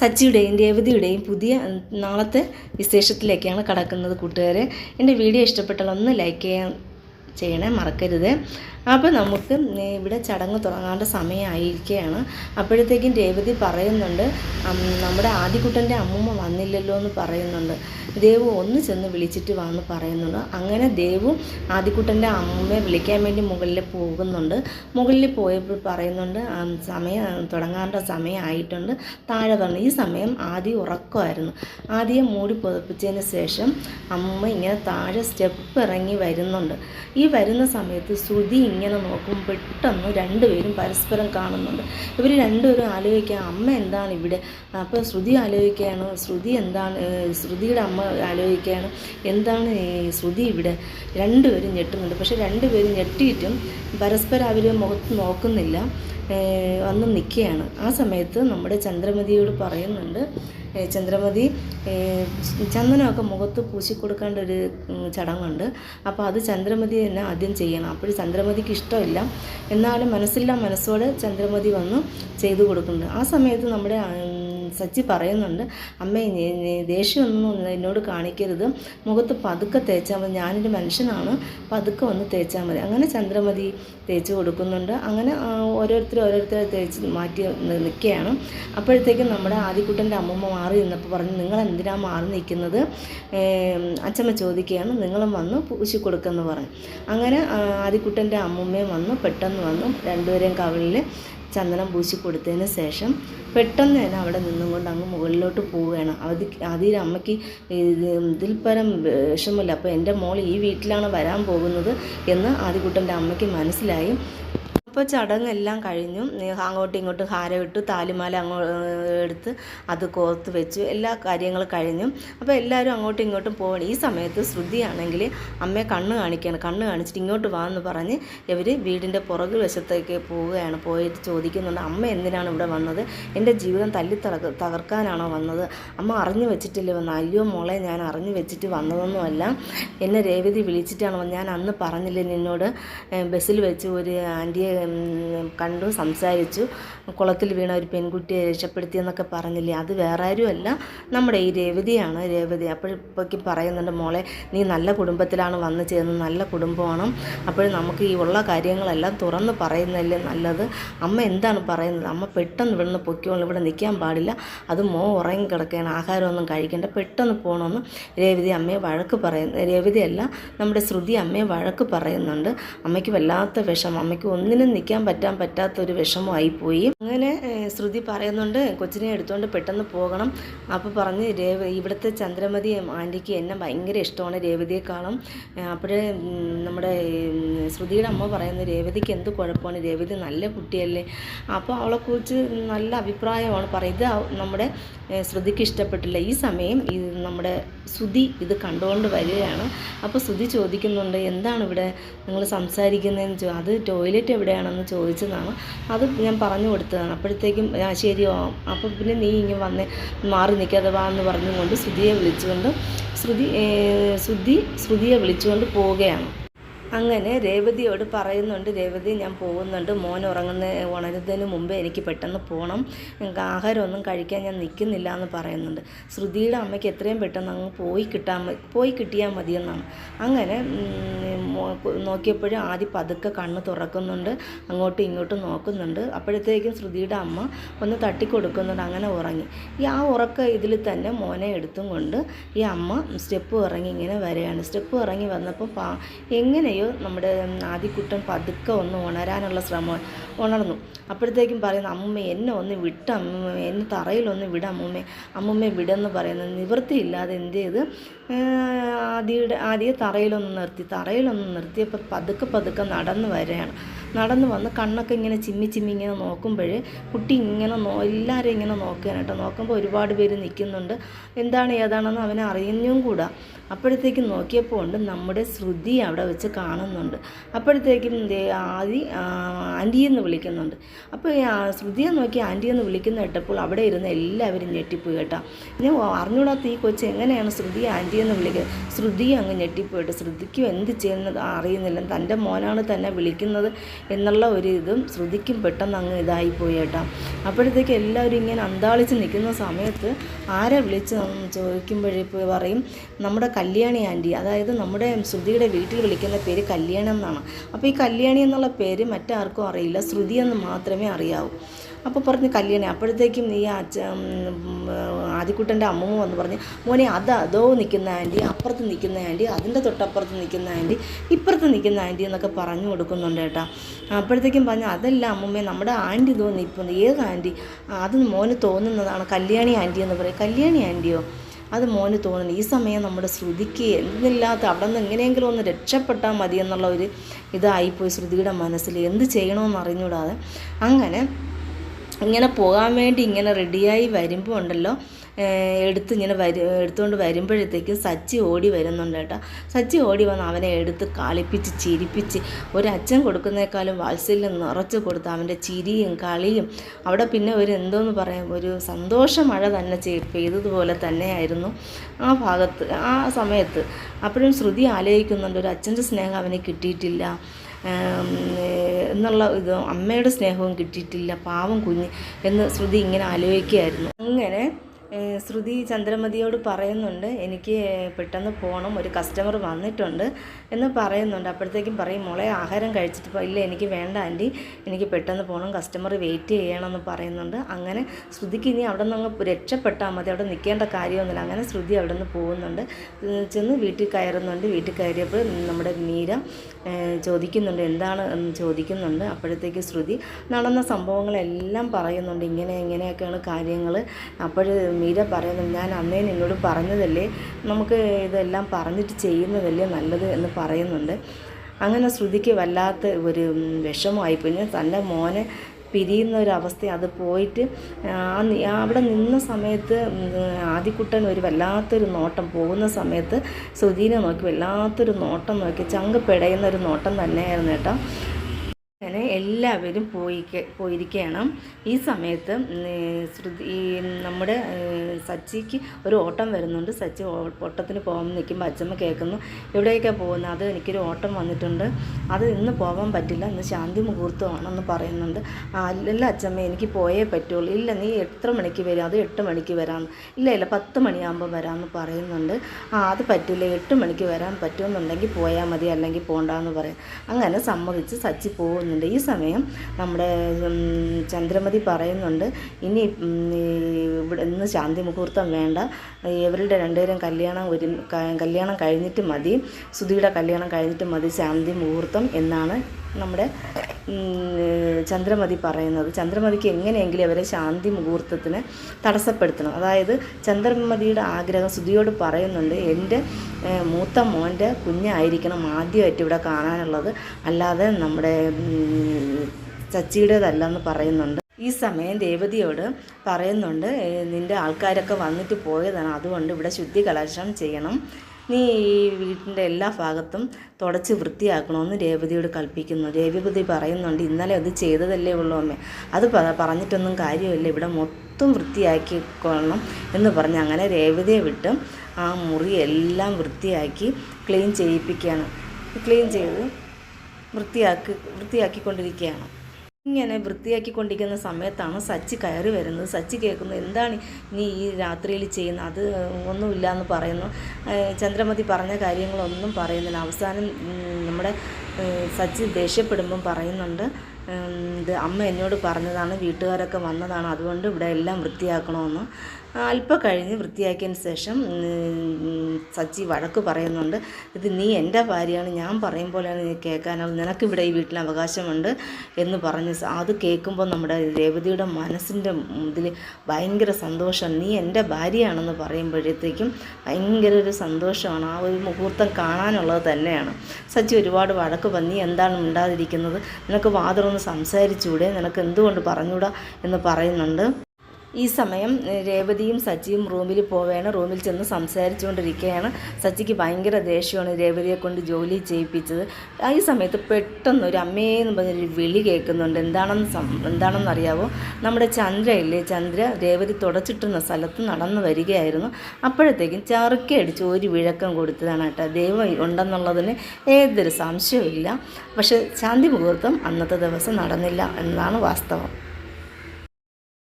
സച്ചിയുടെയും രേവതിയുടെയും പുതിയ നാളത്തെ വിശേഷത്തിലേക്കാണ് കടക്കുന്നത് കൂട്ടുകാരെ. എന്റെ വീഡിയോ ഇഷ്ടപ്പെട്ടാൽ ഒന്ന് ലൈക്ക് ചെയ്യാൻ ചെയ്യണേ മറക്കരുത്. അപ്പോൾ നമുക്ക് ഇവിടെ ചടങ്ങ് തുടങ്ങാണ്ട സമയമായിരിക്കുകയാണ്. അപ്പോഴത്തേക്കും രേവതി പറയുന്നുണ്ട് നമ്മുടെ ആദ്യക്കുട്ടന്റെ അമ്മമ്മ വന്നില്ലല്ലോ എന്ന് പറയുന്നുണ്ട്. ദേവു ഒന്ന് ചെന്ന് വിളിച്ചിട്ട് വാന്ന് പറയുന്നുണ്ട്. അങ്ങനെ ദേവു ആദ്യക്കുട്ടന്റെ അമ്മയെ വിളിക്കാൻ വേണ്ടി മുകളിൽ പോകുന്നുണ്ട്. മുകളിൽ പോയപ്പോൾ പറയുന്നുണ്ട് "അം, സമയം തുടങ്ങാണ്ട സമയമായിട്ടുണ്ട്. താഴെ പറഞ്ഞു ഈ സമയം ആദ്യം ഉറക്കമായിരുന്നു. ആദ്യം മൂടി പുതപ്പിച്ചതിന് ശേഷം അമ്മ ഇങ്ങനെ താഴെ സ്റ്റെപ്പ് ഇറങ്ങി വരുന്നുണ്ട്. ഈ വരുന്ന സമയത്ത് ശ്രുതി ഇങ്ങനെ നോക്കും പെട്ടെന്ന് രണ്ടുപേരും പരസ്പരം കാണുന്നുണ്ട്. ഇവർ രണ്ടുപേരും ആലോചിക്കുക അമ്മ എന്താണ് ഇവിടെ? അപ്പോൾ ശ്രുതി ആലോചിക്കുകയാണ് ശ്രുതി എന്താണ് ശ്രുതിയുടെ അമ്മ ആലോചിക്കുകയാണ് എന്താണ് ശ്രുതി ഇവിടെ? രണ്ടുപേരും ഞെട്ടുന്നുണ്ട്. പക്ഷെ രണ്ടുപേരും ഞെട്ടിയിട്ടും പരസ്പരം അവർ മുഖത്ത് നോക്കുന്നില്ല വന്ന് നിൽക്കുകയാണ്. ആ സമയത്ത് നമ്മുടെ ചന്ദ്രമതിയോട് പറയുന്നുണ്ട് ചന്ദ്രമതി ചന്ദനമൊക്കെ മുഖത്ത് പൂശി കൊടുക്കേണ്ട ഒരു ചടങ്ങുണ്ട്. അപ്പോൾ അത് ചന്ദ്രമതി തന്നെ ആദ്യം ചെയ്യണം. അപ്പോൾ ചന്ദ്രമതിക്ക് ഇഷ്ടമില്ല. എന്നാലും മനസ്സില്ല മനസ്സോടെ ചന്ദ്രമതി വന്ന് ചെയ്തു കൊടുക്കുന്നുണ്ട്. ആ സമയത്ത് നമ്മുടെ സച്ചി പറയുന്നുണ്ട് അമ്മേ ദേഷ്യമൊന്നും എന്നോട് കാണിക്കരുത്. മുഖത്ത് പതുക്കെ തേച്ചാൽ മതി. ഞാനൊരു മനുഷ്യനാണ്. പതുക്കെ ഒന്ന് തേച്ചാൽ മതി. അങ്ങനെ ചന്ദ്രമതി തേച്ച് കൊടുക്കുന്നുണ്ട്. അങ്ങനെ ഓരോരുത്തർ ഓരോരുത്തരെ തേച്ച് മാറ്റി നിൽക്കുകയാണ്. അപ്പോഴത്തേക്കും നമ്മുടെ ആദിക്കുട്ടന്റെ അമ്മമ്മ മാറി നിന്നപ്പോൾ പറഞ്ഞു നിങ്ങൾ എന്തിനാ മാറി നിൽക്കുന്നത്? അച്ഛമ്മ ചോദിക്കുകയാണ്. നിങ്ങളും വന്ന് പൂശി കൊടുക്കുമെന്ന് പറഞ്ഞു. അങ്ങനെ ആദ്യക്കുട്ടന്റെ അമ്മൂമ്മയും വന്നു. പെട്ടെന്ന് വന്നു. രണ്ടുപേരെയും കവിളിൽ ചന്ദനം പൂശി കൊടുത്തതിന് ശേഷം പെട്ടെന്ന് തന്നെ അവിടെ നിന്നും കൊണ്ട് അങ്ങ് മുകളിലോട്ട് പോവുകയാണ്. അത് അതിൽ അമ്മയ്ക്ക് ഇത് ഇതിൽ പരം വിഷമമില്ല. അപ്പോൾ എന്റെ മോൾ ഈ വീട്ടിലാണ് വരാൻ പോകുന്നത് എന്ന് ആദ്യകൂട്ടന്റെ അമ്മയ്ക്ക് മനസ്സിലായി. അപ്പോൾ ചടങ്ങെല്ലാം കഴിഞ്ഞു അങ്ങോട്ടും ഇങ്ങോട്ടും ഹാരം ഇട്ടു താലിമാല അങ്ങോട്ട് എടുത്ത് അത് കോർത്ത് വെച്ചു എല്ലാ കാര്യങ്ങളും കഴിഞ്ഞു. അപ്പോൾ എല്ലാവരും അങ്ങോട്ടും ഇങ്ങോട്ടും പോകണം ഈ സമയത്ത് ശ്രുതിയാണെങ്കിൽ അമ്മയെ കണ്ണ് കാണിക്കുകയാണ് കണ്ണ് കാണിച്ചിട്ട് ഇങ്ങോട്ട് വാ എന്ന് പറഞ്ഞ് ഇവർ വീടിന്റെ പുറകു വശത്തേക്ക് പോവുകയാണ്. പോയിട്ട് ചോദിക്കുന്നുണ്ട് അമ്മ എന്തിനാണ് ഇവിടെ വന്നത്? എന്റെ ജീവിതം തല്ലി തകർ തകർക്കാനാണോ വന്നത്? അമ്മ അറിഞ്ഞു വെച്ചിട്ടില്ലേ വന്നത് അയ്യോ മോളെ ഞാൻ അറിഞ്ഞു വെച്ചിട്ട് വന്നതൊന്നുമല്ല. എന്നെ രേവതി വിളിച്ചിട്ടാണ് ഞാൻ അന്ന് പറഞ്ഞില്ലേ നിന്നോട് ബസ്സിൽ വെച്ച് ഒരു ആന്റിയെ കണ്ടു സംസാരിച്ചു. കുളത്തിൽ വീണ ഒരു പെൺകുട്ടിയെ രക്ഷപ്പെടുത്തിയെന്നൊക്കെ പറഞ്ഞില്ലേ? അത് വേറെ ആരുമല്ല നമ്മുടെ ഈ രേവതിയാണ് രേവതി. അപ്പോഴേക്കും പറയുന്നുണ്ട് മോളെ നീ നല്ല കുടുംബത്തിലാണ് വന്നു ചേർന്ന് നല്ല കുടുംബമാണ്. അപ്പോൾ നമുക്ക് ഈ ഉള്ള കാര്യങ്ങളെല്ലാം തുറന്ന് പറയുന്നതല്ലേ നല്ലത്? അമ്മ എന്താണ് പറയുന്നത്? അമ്മ പെട്ടെന്ന് ഇവിടുന്ന് പൊക്കിയോളും ഇവിടെ നിൽക്കാൻ പാടില്ല. അത് മോ ഉറങ്ങി കിടക്കുകയാണ്. ആഹാരമൊന്നും കഴിക്കേണ്ട. പെട്ടെന്ന് പോകണമെന്ന് രേവതി അമ്മയെ വഴക്ക് പറയുന്നു. രേവതിയല്ല നമ്മുടെ ശ്രുതി അമ്മയെ വഴക്ക് പറയുന്നുണ്ട്. അമ്മയ്ക്ക് വല്ലാത്ത വിഷമം. അമ്മയ്ക്ക് ഒന്നിനും നിൽക്കാൻ പറ്റാൻ പറ്റാത്തൊരു വിഷമമായിപ്പോയി അങ്ങനെ ശ്രുതി പറയുന്നുണ്ട് കൊച്ചിനെ എടുത്തുകൊണ്ട് പെട്ടെന്ന് പോകണം. അപ്പോൾ പറഞ്ഞ് രേവ ഇവിടുത്തെ ചന്ദ്രമതി ആന്റിക്ക് എന്നെ ഭയങ്കര ഇഷ്ടമാണ് രേവതിയെ കാണും അപ്പോഴേ നമ്മുടെ ശ്രുതിയുടെ അമ്മ പറയുന്നത് രേവതിക്ക് എന്ത് കുഴപ്പമാണ്? രേവതി നല്ല കുട്ടിയല്ലേ. അപ്പോൾ അവളെക്കുറിച്ച് നല്ല അഭിപ്രായമാണ് പറയുന്നത്. നമ്മുടെ ശ്രുതിക്ക് ഇഷ്ടപ്പെട്ടില്ല. ഈ സമയം ഇത് നമ്മുടെ ശ്രുതി ഇത് കണ്ടുകൊണ്ട് വരികയാണ്. അപ്പോൾ ശ്രുതി ചോദിക്കുന്നുണ്ട് എന്താണ് ഇവിടെ നിങ്ങൾ സംസാരിക്കുന്നതെന്ന്? ചോ അത് ടോയ്ലറ്റ് എവിടെയാണെന്ന് ചോദിച്ചതാണ്. അത് ഞാൻ പറഞ്ഞു കൊടുത്തതാണ് അപ്പോഴത്തേക്കും ആ ശരിയോ അപ്പം പിന്നെ നീ ഇങ്ങനെ വന്നേ മാറി നിൽക്കാതെ വാ എന്ന് പറഞ്ഞുകൊണ്ട് ശ്രുതിയെ വിളിച്ചുകൊണ്ട് ശ്രുതി ശ്രുതി ശ്രുതിയെ വിളിച്ചുകൊണ്ട് പോവുകയാണ്. അങ്ങനെ രേവതിയോട് പറയുന്നുണ്ട് രേവതി ഞാൻ പോകുന്നുണ്ട്. മോൻ ഉറങ്ങുന്ന ഉണരുന്നതിന് മുമ്പേ എനിക്ക് പെട്ടെന്ന് പോകണം ആഹാരമൊന്നും കഴിക്കാൻ ഞാൻ നിൽക്കുന്നില്ല എന്ന് പറയുന്നുണ്ട്. ശ്രുതിയുടെ അമ്മയ്ക്ക് എത്രയും പെട്ടെന്ന് അങ്ങ് പോയി കിട്ടാൻ പോയി കിട്ടിയാൽ മതിയെന്നാണ്. അങ്ങനെ നോക്കിയപ്പോഴും ആദ്യം പതുക്കെ കണ്ണ് തുറക്കുന്നുണ്ട് അങ്ങോട്ടും ഇങ്ങോട്ടും നോക്കുന്നുണ്ട്. അപ്പോഴത്തേക്കും ശ്രുതിയുടെ അമ്മ ഒന്ന് തട്ടിക്കൊടുക്കുന്നുണ്ട് അങ്ങനെ ഉറങ്ങി. ഈ ആ ഉറക്ക ഇതിൽ തന്നെ മോനെ എടുത്തും കൊണ്ട് ഈ അമ്മ സ്റ്റെപ്പ് ഇറങ്ങി ഇങ്ങനെ വരികയാണ് സ്റ്റെപ്പ് ഇറങ്ങി വന്നപ്പോൾ പാ എങ്ങനെയോ നമ്മുടെ ആദിക്കുട്ടൻ പതുക്കെ ഒന്ന് ഉണരാനുള്ള ശ്രമം ഉണർന്നു. അപ്പോഴത്തേക്കും പറയുന്നു അമ്മൂമ്മ എന്നെ ഒന്ന് വിട്ട അമ്മൂമ്മ എന്നെ തറയിലൊന്ന് വിട അമ്മൂമ്മ. അമ്മൂമ്മ വിടെന്ന് പറയുന്നത് നിവൃത്തിയില്ലാതെ എന്ത് ചെയ്ത്? ആദ്യയുടെ ആദ്യം തറയിലൊന്ന് നിർത്തി. തറയിലൊന്ന് നിർത്തിയപ്പോൾ പതുക്കെ പതുക്കെ നടന്ന് വരികയാണ്. നടന്ന് വന്ന് കണ്ണൊക്കെ ഇങ്ങനെ ചിമ്മി ചിമ്മി ഇങ്ങനെ നോക്കുമ്പോൾ കുട്ടി ഇങ്ങനെ നോ എല്ലാവരും ഇങ്ങനെ നോക്കുകയാണ് നോക്കുമ്പോൾ ഒരുപാട് പേര് നിൽക്കുന്നുണ്ട്. എന്താണ് ഏതാണെന്ന് അവനെ അറിയുന്നും കൂടാ. അപ്പോഴത്തേക്കും നോക്കിയപ്പോൾ ഉണ്ട് നമ്മുടെ ശ്രുതി അവിടെ വെച്ച് കാണുന്നുണ്ട്. അപ്പോഴത്തേക്കും ആദി ആ, ആന്റി എന്ന് വിളിക്കുന്നുണ്ട്. അപ്പോൾ ശ്രുതിയെ നോക്കി ആന്റി എന്ന് വിളിക്കുന്ന കേട്ടപ്പോൾ അവിടെ ഇരുന്ന് എല്ലാവരും ഞെട്ടിപ്പോയി കേട്ടോ. ഞാൻ അറിഞ്ഞൂടാത്ത ഈ കൊച്ചു എങ്ങനെയാണ് ശ്രുതി ആന്റി എന്ന് വിളിക്കുക ശ്രുതിയെ അങ്ങ് ഞെട്ടിപ്പോയിട്ട് ശ്രുതിക്കും എന്ത് ചെയ്യുന്നത് അറിയുന്നില്ല. തന്റെ മോനാണ് തന്നെ വിളിക്കുന്നത് എന്നുള്ള ഒരു ഇതും ശ്രുതിക്കും പെട്ടെന്ന് അങ്ങ് ഇതായിപ്പോയി കേട്ടോ. അപ്പോഴത്തേക്ക് എല്ലാവരും ഇങ്ങനെ അന്താളിച്ച് നിൽക്കുന്ന സമയത്ത് ആരെ വിളിച്ച് ചോദിക്കുമ്പോഴേ പറയും നമ്മുടെ കല്യാണി ആന്റി അതായത് നമ്മുടെ ശ്രുതിയുടെ വീട്ടിൽ വിളിക്കുന്ന പേര് കല്യാണം എന്നാണ്. അപ്പോൾ ഈ കല്യാണി എന്നുള്ള പേര് മറ്റാർക്കും അറിയില്ല. ശ്രുതി എന്ന് മാത്രമേ അറിയാവൂ. അപ്പോൾ പറഞ്ഞ് കല്യാണി അപ്പോഴത്തേക്കും നീ അച്ഛ ആദിക്കുട്ടന്റെ അമ്മമ്മ വന്ന് പറഞ്ഞ് മോനെ അത് അതോ നിൽക്കുന്ന ആന്റി അപ്പുറത്ത് നിൽക്കുന്ന ആന്റി അതിന്റെ തൊട്ടപ്പുറത്ത് നിൽക്കുന്ന ആന്റി ഇപ്പുറത്ത് നിൽക്കുന്ന ആന്റി എന്നൊക്കെ പറഞ്ഞു കൊടുക്കുന്നുണ്ട് കേട്ടോ. അപ്പോഴത്തേക്കും പറഞ്ഞ് അതല്ല അമ്മമ്മേ നമ്മുടെ ആന്റി തോന്നി ഇപ്പം ഏത് ആന്റി? അത് മോന് തോന്നുന്നതാണ് കല്യാണി ആന്റി എന്ന് പറയും. കല്യാണി ആന്റിയോ അത് മോന് തോന്നുന്നു. ഈ സമയം നമ്മുടെ ശ്രുതിക്ക് എന്തില്ലാത്ത അവിടെ നിന്ന് എങ്ങനെയെങ്കിലും ഒന്ന് രക്ഷപ്പെട്ടാൽ മതി എന്നുള്ള ഒരു ഇതായിപ്പോയി ശ്രുതിയുടെ മനസ്സിൽ. എന്ത് ചെയ്യണമെന്ന് അറിഞ്ഞൂടാതെ അങ്ങനെ ഇങ്ങനെ പോകാൻ വേണ്ടി ഇങ്ങനെ റെഡിയായി വരുമ്പോൾ ഉണ്ടല്ലോ. എടുത്ത് ഇങ്ങനെ വരു എടുത്തുകൊണ്ട് വരുമ്പോഴത്തേക്കും സച്ചി ഓടി വരുന്നുണ്ട് കേട്ടോ. സച്ചി ഓടി വന്ന് അവനെ എടുത്ത് കളിപ്പിച്ച് ചിരിപ്പിച്ച് ഒരച്ഛൻ കൊടുക്കുന്നേക്കാളും വാത്സല്യം നിറച്ച് കൊടുത്ത് അവന്റെ ചിരിയും കളിയും. അവിടെ പിന്നെ ഒരു എന്തോന്ന് പറയാം ഒരു സന്തോഷ മഴ തന്നെ പെയ്തതുപോലെ തന്നെയായിരുന്നു ആ ഭാഗത്ത് ആ സമയത്ത്. അപ്പോഴും ശ്രുതി ആലോചിക്കുന്നുണ്ട് ഒരു അച്ഛന്റെ സ്നേഹം അവന് കിട്ടിയിട്ടില്ല. എന്നുള്ള ഇത് അമ്മയുടെ സ്നേഹവും കിട്ടിയിട്ടില്ല പാവം കുഞ്ഞ് എന്ന് ശ്രുതി ഇങ്ങനെ ആലോചിക്കുകയായിരുന്നു. അങ്ങനെ ശ്രുതി ചന്ദ്രമതിയോട് പറയുന്നുണ്ട് എനിക്ക് പെട്ടെന്ന് പോകണം ഒരു കസ്റ്റമർ വന്നിട്ടുണ്ട് എന്ന് പറയുന്നുണ്ട്. അപ്പോഴത്തേക്കും പറയും മോളെ ആഹാരം കഴിച്ചിട്ട് ഇല്ല എനിക്ക് വേണ്ട ആന്റി. എനിക്ക് പെട്ടെന്ന് പോകണം കസ്റ്റമർ വെയിറ്റ് ചെയ്യണമെന്ന് പറയുന്നുണ്ട്. അങ്ങനെ ശ്രുതിക്ക് ഇനി അവിടെ നിന്ന് അങ്ങ് രക്ഷപ്പെട്ടാൽ മതി. അവിടെ നിൽക്കേണ്ട കാര്യമൊന്നുമില്ല. അങ്ങനെ ശ്രുതി അവിടെ നിന്ന് പോകുന്നുണ്ട് ചെന്ന് വീട്ടിൽ കയറുന്നുണ്ട്. വീട്ടിൽ കയറിയപ്പോൾ നമ്മുടെ മീര ചോദിക്കുന്നുണ്ട് എന്താണ്? എന്ന് ചോദിക്കുന്നുണ്ട്. അപ്പോഴത്തേക്ക് ശ്രുതി നടന്ന സംഭവങ്ങളെല്ലാം പറയുന്നുണ്ട്. ഇങ്ങനെ ഇങ്ങനെയൊക്കെയാണ് കാര്യങ്ങൾ അപ്പോൾ മീര പറയുന്നു ഞാൻ അന്നേ നിന്നോട് പറഞ്ഞതല്ലേ? നമുക്ക് ഇതെല്ലാം പറഞ്ഞിട്ട് ചെയ്യുന്നതല്ലേ നല്ലത്? എന്ന് പറയുന്നുണ്ട്. അങ്ങനെ ശ്രുതിക്ക് വല്ലാത്ത ഒരു വിഷമമായിപ്പോയി. തന്റെ മോനെ പിരിയുന്ന ഒരു അവസ്ഥ അത് പോയിട്ട് അവിടെ നിന്ന സമയത്ത് ആദിക്കുട്ടൻ ഒരു വല്ലാത്തൊരു നോട്ടം പോകുന്ന സമയത്ത് ശ്രുതിനെ നോക്കി വല്ലാത്തൊരു നോട്ടം നോക്കി ചങ്ക് പിടയുന്ന ഒരു നോട്ടം തന്നെയായിരുന്നു കേട്ടോ. അങ്ങനെ എല്ലാവരും പോയി പോയിരിക്കണം. ഈ സമയത്ത് ശ്രുതി ഈ നമ്മുടെ സച്ചിക്ക് ഒരു ഓട്ടം വരുന്നുണ്ട്. സച്ചി ഓട്ടത്തിന് പോകാൻ നിൽക്കുമ്പോൾ അച്ഛമ്മ കേൾക്കുന്നു എവിടേക്കാണ് പോകുന്നത് അത് എനിക്കൊരു ഓട്ടം വന്നിട്ടുണ്ട്. അത് ഇന്ന് പോകാൻ പറ്റില്ല. ഇന്ന് ശാന്തി മുഹൂർത്തമാണെന്ന് പറയുന്നുണ്ട്. അല്ലല്ല അച്ഛമ്മ എനിക്ക് പോയേ പറ്റുള്ളൂ. ഇല്ല നീ എത്ര മണിക്ക് വരും? അത് എട്ട് മണിക്ക് വരാം. ഇല്ല ഇല്ല പത്ത് മണിയാകുമ്പോൾ വരാമെന്ന് പറയുന്നുണ്ട്. ആ അത് പറ്റില്ല. എട്ട് മണിക്ക് വരാൻ പറ്റുമെന്നുണ്ടെങ്കിൽ പോയാൽ മതി. അല്ലെങ്കിൽ പോകണ്ടെന്ന് പറയും. അങ്ങനെ സമ്മതിച്ച് സച്ചി പോകുന്നു പറയുന്നുണ്ട്. ഈ സമയം നമ്മുടെ ചന്ദ്രമതി പറയുന്നുണ്ട് ഇനി ഇവിടെ ഇന്ന് ശാന്തി മുഹൂർത്തം വേണ്ട. ഇവരുടെ രണ്ടുപേരും കല്യാണം ഒരു കല്യാണം കഴിഞ്ഞിട്ട് മതി. സുധിയുടെ കല്യാണം കഴിഞ്ഞിട്ട് മതി ശാന്തി മുഹൂർത്തം എന്നാണ് നമ്മുടെ ചന്ദ്രമതി പറയുന്നത്. ചന്ദ്രമതിക്ക് എങ്ങനെയെങ്കിലും അവരെ ശാന്തി മുഹൂർത്തത്തിന് തടസ്സപ്പെടുത്തണം. അതായത് ചന്ദ്രമതിയുടെ ആഗ്രഹം സുധിയോട് പറയുന്നുണ്ട് എന്റെ മൂത്ത മോന്റെ കുഞ്ഞായിരിക്കണം ആദ്യമായിട്ട് ഇവിടെ കാണാനുള്ളത്. അല്ലാതെ നമ്മുടെ ചച്ചിയുടേതല്ലെന്ന് പറയുന്നുണ്ട്. ഈ സമയം ദേവതിയോട് പറയുന്നുണ്ട് നിന്റെ ആൾക്കാരൊക്കെ വന്നിട്ട് പോയതാണ്. അതുകൊണ്ട് ഇവിടെ ശുദ്ധി കലാശം ചെയ്യണം. നീ ഈ വീട്ടിന്റെ എല്ലാ ഭാഗത്തും തുടച്ച് വൃത്തിയാക്കണമെന്ന് രേവതിയോട് കൽപ്പിക്കുന്നു. രേവതി പറയുന്നുണ്ട് ഇന്നലെ അത് ചെയ്തതല്ലേ ഉള്ളൂ അമ്മേ. അത് പറഞ്ഞിട്ടൊന്നും കാര്യമില്ല. ഇവിടെ മൊത്തം വൃത്തിയാക്കിക്കൊള്ളണം എന്ന് പറഞ്ഞ് അങ്ങനെ രേവതിയെ വിട്ട് ആ മുറി എല്ലാം വൃത്തിയാക്കി ക്ലീൻ ചെയ്യിപ്പിക്കുകയാണ്. ക്ലീൻ ചെയ്ത് വൃത്തിയാക്കി വൃത്തിയാക്കിക്കൊണ്ടിരിക്കുകയാണ്. ഇങ്ങനെ വൃത്തിയാക്കിക്കൊണ്ടിരിക്കുന്ന സമയത്താണ് സച്ചി കയറി വരുന്നത്? സച്ചി കേൾക്കുന്നത് എന്താണ് നീ ഈ രാത്രിയിൽ ചെയ്യുന്നത്? അത് ഒന്നുമില്ല എന്ന് പറയുന്നു ചന്ദ്രമതി പറഞ്ഞ കാര്യങ്ങളൊന്നും പറയുന്നില്ല. അവസാനം നമ്മുടെ സച്ചി ദേഷ്യപ്പെടുമ്പം പറയുന്നുണ്ട് ഇത് അമ്മ എന്നോട് പറഞ്ഞതാണ് വീട്ടുകാരൊക്കെ വന്നതാണ് അതുകൊണ്ട് ഇവിടെ എല്ലാം വൃത്തിയാക്കണമെന്ന്. അല്പം കഴിഞ്ഞ് വൃത്തിയാക്കിയതിന് ശേഷം സച്ചി വഴക്ക് പറയുന്നുണ്ട്. ഇത് നീ എന്റെ ഭാര്യയാണ് ഞാൻ പറയും പോലെയാണ് നീ കേൾക്കാനുള്ളത് നിനക്കിവിടെ ഈ വീട്ടിൽ അവകാശമുണ്ട് എന്ന് പറഞ്ഞ് അത് കേൾക്കുമ്പോൾ നമ്മുടെ രേവതിയുടെ മനസ്സിന്റെ ഇതിൽ ഭയങ്കര സന്തോഷം. നീ എന്റെ ഭാര്യയാണെന്ന് പറയുമ്പോഴത്തേക്കും ഭയങ്കര ഒരു സന്തോഷമാണ്. ആ ഒരു മുഹൂർത്തം കാണാനുള്ളത് തന്നെയാണ്. സച്ചി ഒരുപാട് വഴക്ക് വന്നി എന്താണ് മിണ്ടാതിരിക്കുന്നത്? നിനക്ക് വാതറൊന്ന് സംസാരിച്ചുകൂടെ? നിനക്ക് എന്തുകൊണ്ട് പറഞ്ഞുകൂടാ? എന്ന് പറയുന്നുണ്ട്. ഈ സമയം രേവതിയും സച്ചിയും റൂമിൽ പോവുകയാണ് റൂമിൽ ചെന്ന് സംസാരിച്ചുകൊണ്ടിരിക്കുകയാണ് സച്ചിക്ക് ഭയങ്കര ദേഷ്യമാണ് രേവതിയെ കൊണ്ട് ജോലി ചെയ്യിപ്പിച്ചത്. ഈ സമയത്ത് പെട്ടെന്ന് ഒരു അമ്മയെന്ന് പറഞ്ഞൊരു വിളി കേൾക്കുന്നുണ്ട്. എന്താണെന്ന് എന്താണെന്ന് അറിയാവോ? നമ്മുടെ ചന്ദ്ര ഇല്ലേ? ചന്ദ്ര രേവതി തുടച്ചിട്ടുന്ന സ്ഥലത്ത് നടന്നു വരികയായിരുന്നു. അപ്പോഴത്തേക്കും ചറുക്കി അടിച്ച് ഒരു വിഴക്കം കൊടുത്തതാണ് കേട്ടോ. ദൈവം ഉണ്ടെന്നുള്ളതിന് ഏതൊരു സംശയവും ഇല്ല പക്ഷേ ശാന്തി മുഹൂർത്തം അന്നത്തെ ദിവസം നടന്നില്ല എന്നാണ് വാസ്തവം.